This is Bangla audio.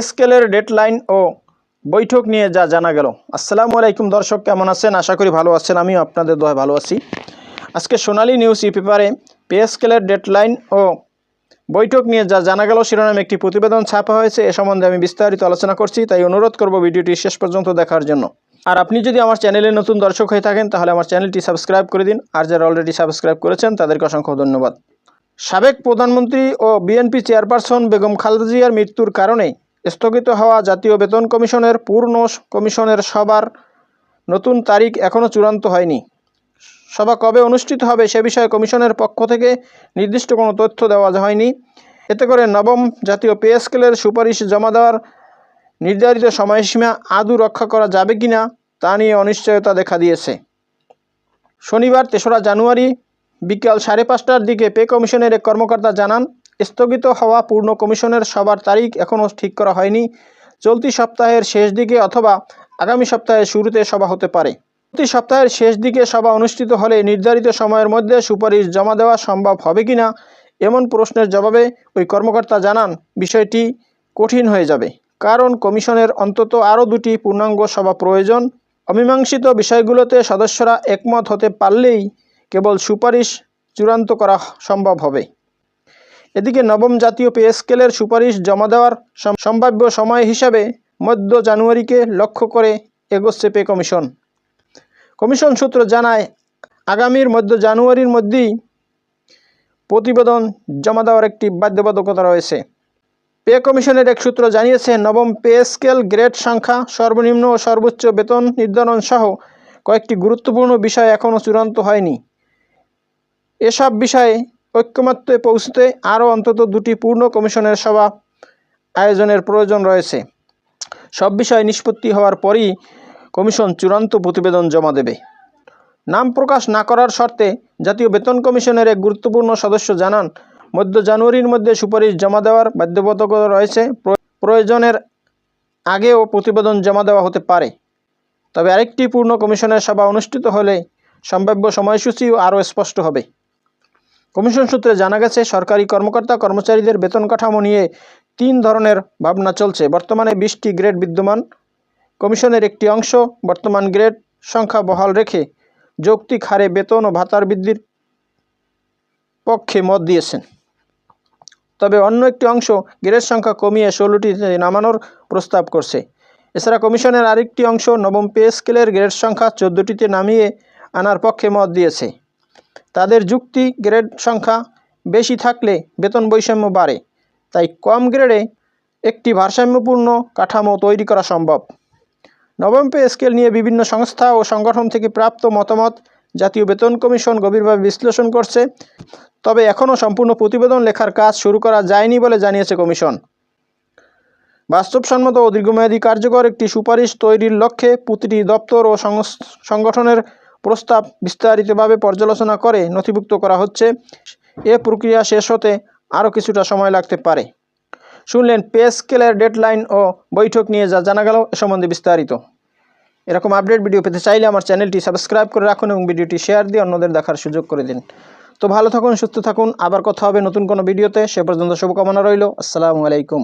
স্কেলের ডেডলাইন ও বৈঠক নিয়ে যা জানা গেল। আসসালামু আলাইকুম দর্শক, কেমন আছেন? আশা করি ভালো আছেন, আমিও আপনাদের দোয়া ভালো আছি। আজকে সোনালী নিউজ ই পেপারে পে স্কেলের ডেডলাইন ও বৈঠক নিয়ে যা জানা গেল, শিরোনামে একটি প্রতিবেদন ছাপা হয়েছে, এ সম্বন্ধে আমি বিস্তারিত আলোচনা করছি, তাই অনুরোধ করব ভিডিওটি শেষ পর্যন্ত দেখার জন্য। আর আপনি যদি আমার চ্যানেলে নতুন দর্শক হয়ে থাকেন, তাহলে আমার চ্যানেলটি সাবস্ক্রাইব করে দিন, আর যারা অলরেডি সাবস্ক্রাইব করেছেন, তাদেরকে অসংখ্য ধন্যবাদ। সাবেক প্রধানমন্ত্রী ও বিএনপি চেয়ারপারসন বেগম খালেদা জিয়ার মৃত্যুর কারণে স্থগিত হওয়া জাতীয় বেতন কমিশনের পূর্ণ কমিশনের সবার নতুন তারিখ এখনও চূড়ান্ত হয়নি। সভা কবে অনুষ্ঠিত হবে সে বিষয়ে কমিশনের পক্ষ থেকে নির্দিষ্ট কোনো তথ্য দেওয়া হয়নি। এতে করে নবম জাতীয় পে স্কেলের সুপারিশ জমা দেওয়ার নির্ধারিত সময়সীমা আদৌ রক্ষা করা যাবে কিনা তা নিয়ে অনিশ্চয়তা দেখা দিয়েছে। শনিবার তেসরা জানুয়ারি বিকাল সাড়ে পাঁচটার দিকে পে কমিশনের এক কর্মকর্তা জানান স্থগিত হওয়া পূর্ণ কমিশনের সবার তারিখ এখনও ঠিক করা হয়নি। চলতি সপ্তাহের শেষ দিকে অথবা আগামী সপ্তাহের শুরুতে সভা হতে পারে। প্রতি সপ্তাহের শেষ দিকে সভা অনুষ্ঠিত হলে নির্ধারিত সময়ের মধ্যে সুপারিশ জমা দেওয়া সম্ভব হবে কিনা এমন প্রশ্নের জবাবে ওই কর্মকর্তা জানান, বিষয়টি কঠিন হয়ে যাবে। কারণ কমিশনের অন্তত আরও দুটি পূর্ণাঙ্গ সভা প্রয়োজন। অমীমাংসিত বিষয়গুলোতে সদস্যরা একমত হতে পারলেই কেবল সুপারিশ চূড়ান্ত করা সম্ভব হবে। এদিকে নবম জাতীয় পে স্কেলের সুপারিশ জমা দেওয়ার সম্ভাব্য সময় হিসাবে মধ্য জানুয়ারিকে লক্ষ্য করে এগোচ্ছে পে কমিশন। কমিশন সূত্র জানায়, আগামীর মধ্য জানুয়ারির মধ্যেই প্রতিবেদন জমা দেওয়ার একটি বাধ্যবাধকতা রয়েছে। পে কমিশনের এক সূত্র জানিয়েছে, নবম পে স্কেল গ্রেড সংখ্যা, সর্বনিম্ন ও সর্বোচ্চ বেতন নির্ধারণ সহ কয়েকটি গুরুত্বপূর্ণ বিষয় এখনও চূড়ান্ত হয়নি। এসব বিষয়ে ঐক্যমাত্রে পৌঁছতে আরও অন্তত দুটি পূর্ণ কমিশনের সভা আয়োজনের প্রয়োজন রয়েছে। সব বিষয় নিষ্পত্তি হওয়ার পরই কমিশন চূড়ান্ত প্রতিবেদন জমা দেবে। নাম প্রকাশ না করার শর্তে জাতীয় বেতন কমিশনের এক গুরুত্বপূর্ণ সদস্য জানান, মধ্য জানুয়ারির মধ্যে সুপারিশ জমা দেওয়ার বাধ্যবাধকতা রয়েছে। প্রয়োজনের আগেও প্রতিবেদন জমা দেওয়া হতে পারে। তবে আরেকটি পূর্ণ কমিশনের সভা অনুষ্ঠিত হলে সম্ভাব্য সময়সূচিও আরও স্পষ্ট হবে। কমিশন সূত্রে জানা গেছে, সরকারি কর্মকর্তা কর্মচারীদের বেতন কাঠামো নিয়ে তিন ধরনের ভাবনা চলছে। বর্তমানে বিশটি গ্রেড বিদ্যমান। কমিশনের একটি অংশ বর্তমান গ্রেড সংখ্যা বহাল রেখে যৌক্তিক হারে বেতন ও ভাতার বৃদ্ধির পক্ষে মত দিয়েছেন। তবে অন্য একটি অংশ গ্রেড সংখ্যা কমিয়ে ষোলোটিতে নামানোর প্রস্তাব করছে। এছাড়া কমিশনের আরেকটি অংশ নবম পে স্কেলের গ্রেড সংখ্যা চোদ্দোটিতে নামিয়ে আনার পক্ষে মত দিয়েছে। তাদের যুক্তি গ্রেড সংখ্যা বেশি থাকলে বেতন বৈষম্য বাড়ে। তাই কম গ্রেডে একটি ভারসাম্যপূর্ণ কাঠামো তৈরি করা সম্ভব। নবম পে স্কেল নিয়ে বিভিন্ন সংস্থা ও সংগঠন থেকে প্রাপ্ত মতামত জাতীয় বেতন কমিশন গভীরভাবে বিশ্লেষণ করছে। তবে এখনও সম্পূর্ণ প্রতিবেদন লেখার কাজ শুরু করা যায়নি বলে জানিয়েছে কমিশন। বাস্তবসম্মত ও দীর্ঘমেয়াদী কার্যকর একটি সুপারিশ তৈরির লক্ষ্যে প্রতিটি দপ্তর ও সংগঠনের প্রস্তাব বিস্তারিতভাবে পর্যালোচনা করে নথিভুক্ত করা হচ্ছে। এ প্রক্রিয়া শেষ হতে আরও কিছুটা সময় লাগতে পারে। শুনলেন, পে স্কেলের ডেডলাইন ও বৈঠক নিয়ে যা জানা গেল এ সম্বন্ধে বিস্তারিত। এরকম আপডেট ভিডিও পেতে চাইলে আমার চ্যানেলটি সাবস্ক্রাইব করে রাখুন এবং ভিডিওটি শেয়ার দিয়ে অন্যদের দেখার সুযোগ করে দিন। তো ভালো থাকুন, সুস্থ থাকুন। আবার কথা হবে নতুন কোনো ভিডিওতে। সে পর্যন্ত শুভকামনা রইল। আসসালামু আলাইকুম।